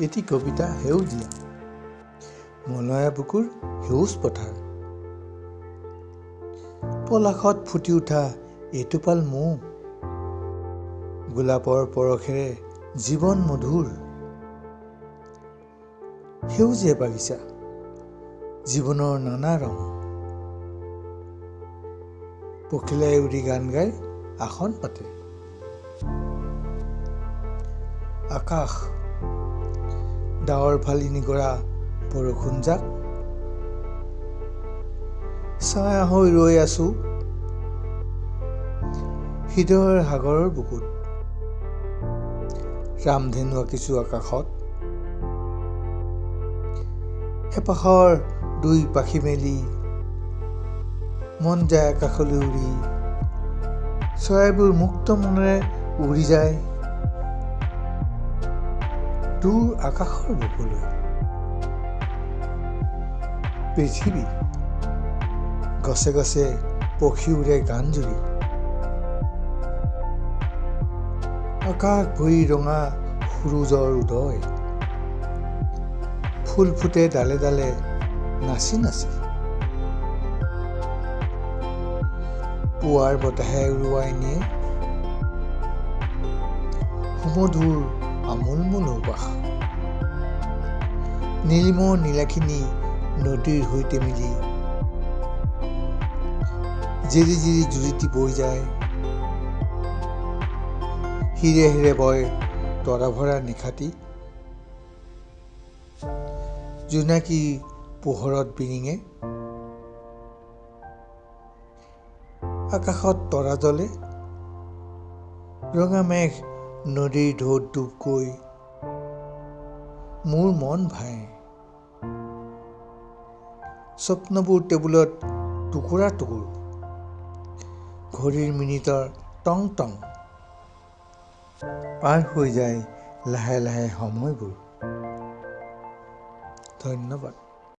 এটি কবিতা সেউজীয়া মলয়া বুকুৰ সেউজ পথাৰ। পলাশত ফুটি উঠা এটোপাল মৌ। গোলাপৰ পৰশেৰে জীৱন মধুৰ। সেউজীয়া বাগিচা জীৱনৰ নানা ৰং। পখিলাই উৰি গান গাই আসন পাতে। আকাশ ডাৱৰ ফালি নিগৰা বৰষুণ জাক ছায়া হৈ ৰৈ আছো। হৃদয়ৰ সাগৰৰ বুকুত। ৰামধেনু আঁকিছো আকাশত। হেপাহৰ দুই পাখি মেলি মন যায় আকাশলৈ উৰি। চৰাইবোৰ মুক্ত মনেৰে উৰি যায়। দূৰ আকাশৰ বুকুলৈ পৃথিৱী গছে গছে পক্ষী উৰে গান জুৰি আকাশ ভৰি ৰঙা সূৰুজৰ উদয়। ফুল ফুটে ডালে ডালে নাচি নাচি। পুৱাৰ বতাহে উৰুৱাই নিয়ে। সুমধুৰ আমোল মোল উবাস নীলিমৰ নীলাখিনি নদীৰ সৈতে মিলি জিৰি জিৰি জুৰিটি বৈ যায়। হিৰে হিৰে বয় তৰা ভৰা নিশাটি। জোনাকী পোহৰত বিৰিঙে। আকাশত তৰা জ্বলে। ৰঙা মেঘ নদীৰ ঢৌত ডুব গৈ মোৰ মন ভাই স্বপ্নবোৰ টেবুলত টুকুৰা টুকুৰ। ঘড়ীৰ মিনিটৰ টং টং। পাৰ হৈ যায় লাহে লাহে সময়বোৰ। ধন্যবাদ।